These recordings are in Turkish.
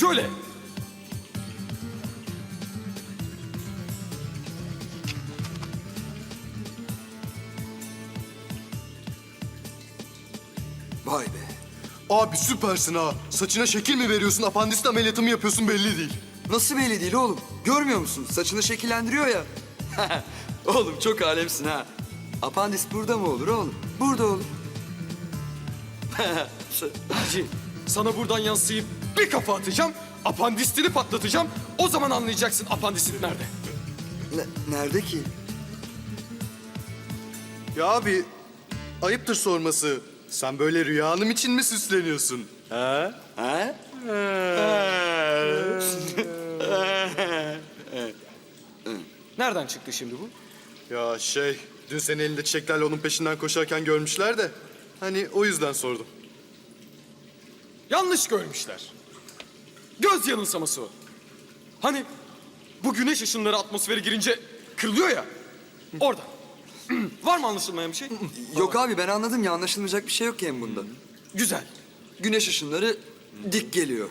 Şöyle. Vay be. Abi süpersin ha. Saçına şekil mi veriyorsun, apandisit ameliyatı mı yapıyorsun belli değil. Nasıl belli değil oğlum? Görmüyor musun? Saçını şekillendiriyor ya. oğlum çok alemsin ha. Apandis burada mı olur oğlum? Burada olur. Hacı, sana buradan yansıyıp bir kafa atacağım. Apandisini patlatacağım. O zaman anlayacaksın apandisit nerede. Ne- nerede ki? Ya abi, ayıptır sorması. Sen böyle Rüya Hanım için mi süsleniyorsun? Ha? Ha? Nereden çıktı şimdi bu? Ya şey, dün seni elinde çiçeklerle onun peşinden koşarken görmüşler de. Hani o yüzden sordum. Yanlış görmüşler. Göz yanılsaması o. Hani bu güneş ışınları atmosfere girince kırılıyor ya. Orada. Var mı anlaşılmayan bir şey? Yok abi ben anladım ya anlaşılmayacak bir şey yok ki hem bunda. Güzel. Güneş ışınları dik geliyor.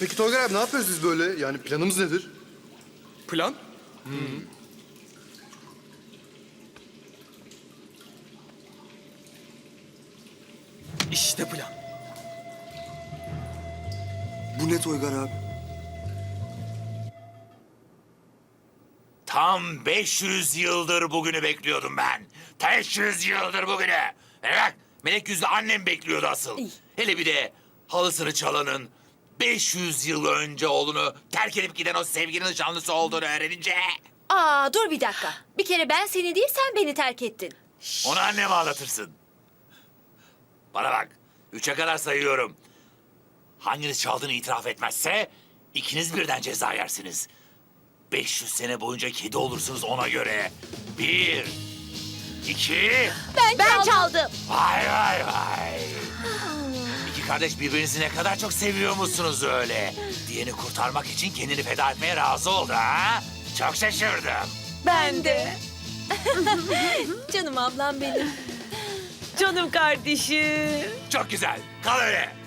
Peki Toygar abi ne yapıyoruz biz böyle? Yani planımız nedir? Plan? İşte plan. Bu ne Toygar abi? Tam 500 yıldır bugünü bekliyordum ben. 500 yıldır bugünü. Evet, melek yüzlü annem bekliyordu asıl. Hele bir de halısını çalanın 500 yıl önce oğlunu terk edip giden o sevginin nişanlısı olduğunu öğrenince... Aa dur bir dakika. Bir kere ben seni değil sen beni terk ettin. Onu anneme anlatırsın. Bana bak, üçe kadar sayıyorum. Hanginiz çaldığını itiraf etmezse ikiniz birden ceza yersiniz. 500 sene boyunca kedi olursunuz ona göre. Bir, iki, Ben, çaldım. vay vay vay. İki kardeş birbirinizi ne kadar çok seviyor musunuz öyle? Diyeni kurtarmak için kendini feda etmeye razı oldu ha? Çok şaşırdım. Ben de. Canım ablam benim. Canım kardeşim. Çok güzel. Kal öyle.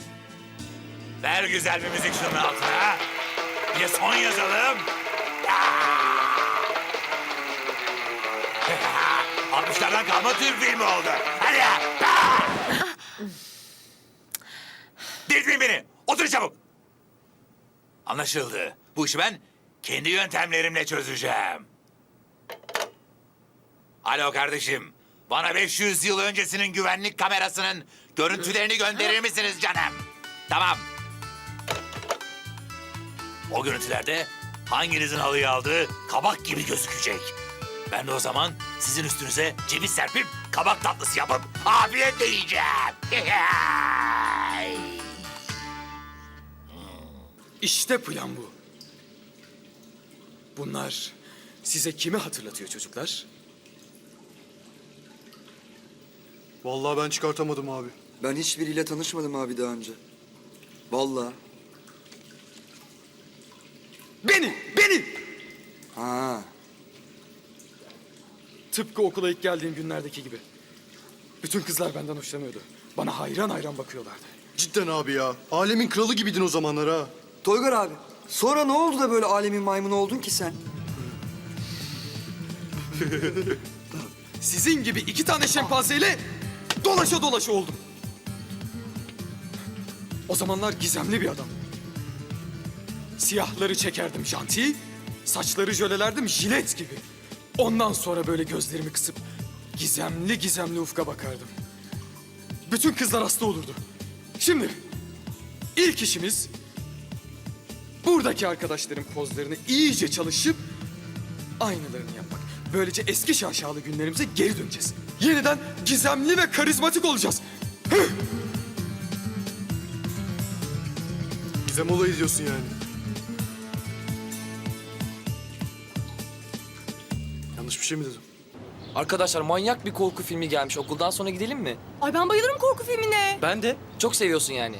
Ver güzel bir müzik şunun altına. Bir son yazalım. Aa! 60'lardan kalma Türk filmi oldu. Hadi ya. Delirtmeyin beni. Otur çabuk. Anlaşıldı. Bu işi ben kendi yöntemlerimle çözeceğim. Alo kardeşim. Bana 500 yıl öncesinin güvenlik kamerasının görüntülerini gönderir misiniz canım? Tamam. O görüntülerde hanginizin halıyı aldığı kabak gibi gözükecek. Ben de o zaman sizin üstünüze ceviz serpip kabak tatlısı yapıp afiyetle yiyeceğim. İşte plan bu. Bunlar size kimi hatırlatıyor çocuklar? Vallahi ben çıkartamadım abi. Ben hiçbiriyle tanışmadım abi daha önce. Vallahi. Beni, beni! Ha. Tıpkı okula ilk geldiğim günlerdeki gibi. Bütün kızlar benden hoşlanıyordu. Bana hayran hayran bakıyorlardı. Cidden abi ya. Alemin kralı gibiydin o zamanlar ha. Toygar abi. Sonra ne oldu da böyle alemin maymunu oldun ki sen? Sizin gibi iki tane şempanzeyle dolaşa dolaşa oldum. O zamanlar gizemli bir adam. Siyahları çekerdim janti, saçları jölelerdim jilet gibi. Ondan sonra böyle gözlerimi kısıp gizemli gizemli ufka bakardım. Bütün kızlar hasta olurdu. Şimdi ilk işimiz buradaki arkadaşların pozlarını iyice çalışıp aynılarını yapmak. Böylece eski şaşalı günlerimize geri döneceğiz. Yeniden gizemli ve karizmatik olacağız. Gizem olayı diyorsun yani. Yanlış bir şey mi dedim? Arkadaşlar manyak bir korku filmi gelmiş. Okuldan sonra gidelim mi? Ay ben bayılırım korku filmine. Ben de. Çok seviyorsun yani.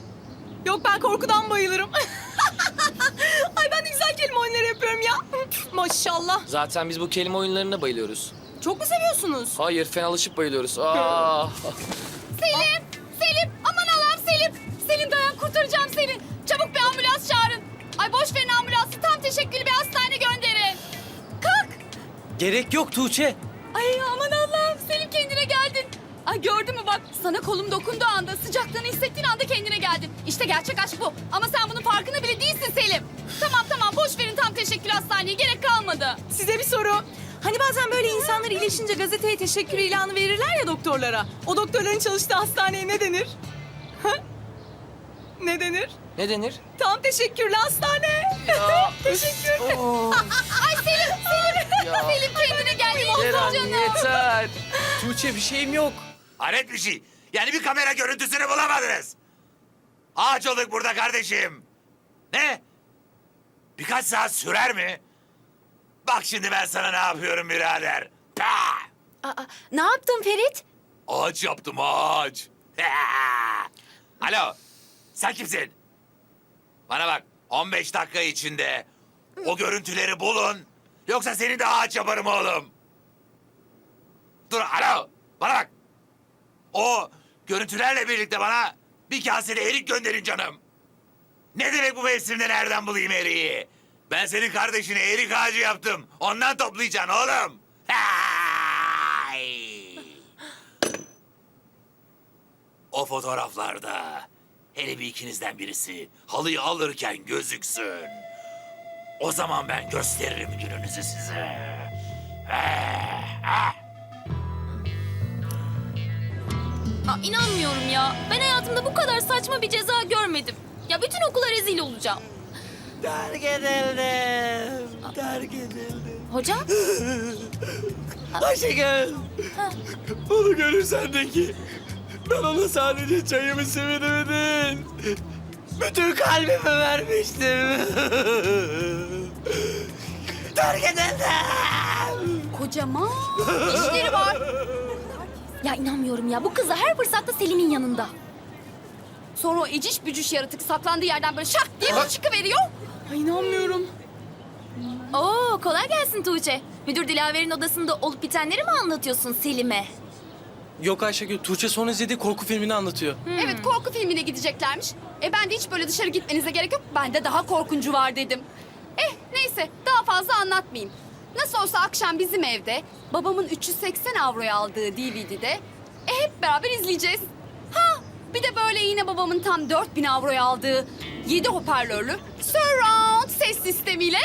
Yok ben korkudan bayılırım. Ay ben de güzel kelime oyunları yapıyorum ya. Maşallah. Zaten biz bu kelime oyunlarına bayılıyoruz. Çok mu seviyorsunuz? Hayır, fenalaşıp bayılıyoruz. Aa. Selim, Selim aman Allah'ım Selim. Selim dayan kurtaracağım seni. Gerek yok Tuğçe. Ay aman Allah'ım Selim kendine geldin. Ay gördün mü bak sana kolum dokunduğu anda sıcaklığını hissettiğin anda kendine geldin. İşte gerçek aşk bu. Ama sen bunun farkında bile değilsin Selim. Tamam tamam boş verin tam teşekkür hastaneye gerek kalmadı. Size bir soru. Hani bazen böyle insanlar iyileşince gazeteye teşekkür ilanı verirler ya doktorlara. O doktorların çalıştığı hastaneye ne denir? Ha? ne denir? Ne denir? Tam teşekkürlü hastane. Teşekkür. Ay Selim Selim. Selim kendine geldi. Ceren canım. yeter. Tuğçe bir şeyim yok. Hayret bir şey. Yani bir kamera görüntüsünü bulamadınız. Ağaç olduk burada kardeşim. Ne? Birkaç saat sürer mi? Bak şimdi ben sana ne yapıyorum birader. Pah! Aa, ne yaptın Ferit? Ağaç yaptım ağaç. Alo. Sen kimsin? Bana bak 15 dakika içinde o görüntüleri bulun. Yoksa seni de ağaç yaparım oğlum. Dur alo. Bana bak. O görüntülerle birlikte bana bir kase de erik gönderin canım. Ne demek bu mevsimde nereden bulayım eriği? Ben senin kardeşine erik ağacı yaptım. Ondan toplayacaksın oğlum. O fotoğraflarda hele bir ikinizden birisi halıyı alırken gözüksün. O zaman ben gösteririm gününüzü size. Aa, inanmıyorum ya. Ben hayatımda bu kadar saçma bir ceza görmedim. Ya bütün okula rezil olacağım. Terk edildim. Terk edildim. Hocam? Ayşegül. Onu görürsen de ki ben ona sadece çayımı sevemedim. Bütün kalbimi vermiştim. Terk edildim. Kocaman işleri var. Ya inanmıyorum ya. Bu kız da her fırsatta Selim'in yanında. Sonra o eciş bücüş yaratık saklandığı yerden böyle şak diye bir çıkıveriyor. Ay inanmıyorum. Oo kolay gelsin Tuğçe. Müdür Dilaver'in odasında olup bitenleri mi anlatıyorsun Selim'e? Yok Ayşegül, Tuğçe son izlediği korku filmini anlatıyor. Evet korku filmine gideceklermiş. E ben de hiç böyle dışarı gitmenize gerek yok. Bende daha korkuncu var dedim. Eh neyse daha fazla anlatmayayım. Nasıl olsa akşam bizim evde babamın 380 avroya aldığı DVD'de e, hep beraber izleyeceğiz. Ha bir de böyle yine babamın tam 4000 avroya aldığı 7 hoparlörlü surround ses sistemiyle.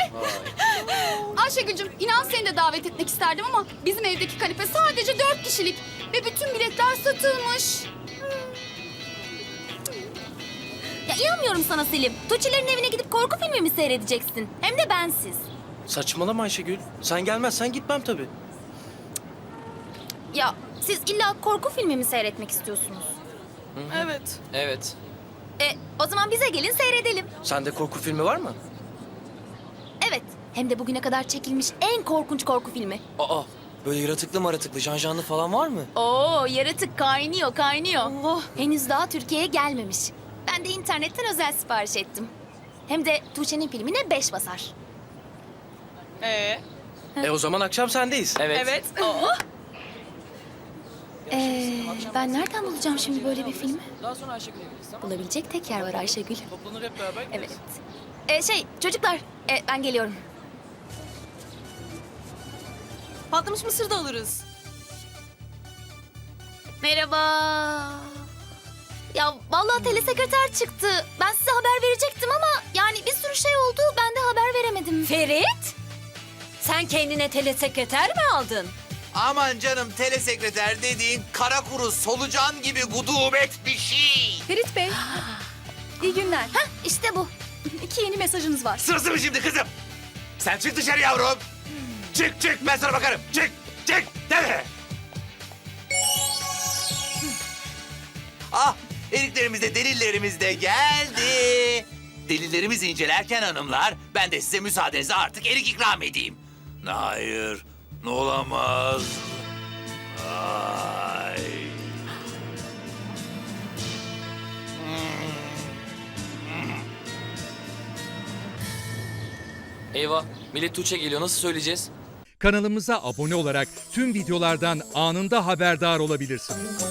Ayşegül'cüm inan seni de davet etmek isterdim ama bizim evdeki kanepe sadece 4 kişilik ve bütün biletler satılmış. Ya inanmıyorum sana Selim. Tuğçe'lerin evine gidip korku filmi mi seyredeceksin? Hem de bensiz. Saçmalama Ayşegül. Sen gelmezsen gitmem tabii. Ya siz illa korku filmi mi seyretmek istiyorsunuz? Evet. Evet. E o zaman bize gelin seyredelim. Sende korku filmi var mı? Evet. Hem de bugüne kadar çekilmiş en korkunç korku filmi. Aa, böyle yaratıklı maratıklı, janjanlı falan var mı? Oo yaratık kaynıyor kaynıyor. Allah. Henüz daha Türkiye'ye gelmemiş. Ben de internetten özel sipariş ettim. Hem de Tuğçe'nin filmine beş basar. Ee, E o zaman akşam sendeyiz. Evet. evet. Ee, ben nereden bulacağım şimdi böyle bir filmi? Daha sonra Ayşegül'e gideriz tamam Bulabilecek tek yer var Ayşegül. Toplanır hep beraber gideriz. Evet. Ee, şey çocuklar e, ben geliyorum. Patlamış mısır da alırız. Merhaba. Ya vallahi telesekreter çıktı. Ben size haber verecektim ama yani bir sürü şey oldu. Ben de haber veremedim. Ferit? Sen kendine telesekreter mi aldın? Aman canım telesekreter dediğin kara kuru solucan gibi gudubet bir şey. Ferit Bey. iyi günler. Hah işte bu. İki yeni mesajınız var. Sırası mı şimdi kızım? Sen çık dışarı yavrum. Çık çık ben sana bakarım. Çık çık. Nereye? Eriklerimiz de delillerimiz de geldi. Delillerimizi incelerken hanımlar ben de size müsaadenizle artık erik ikram edeyim. Hayır ne olamaz. Ay. Eyvah, millet Tuğçe geliyor. Nasıl söyleyeceğiz? Kanalımıza abone olarak tüm videolardan anında haberdar olabilirsiniz.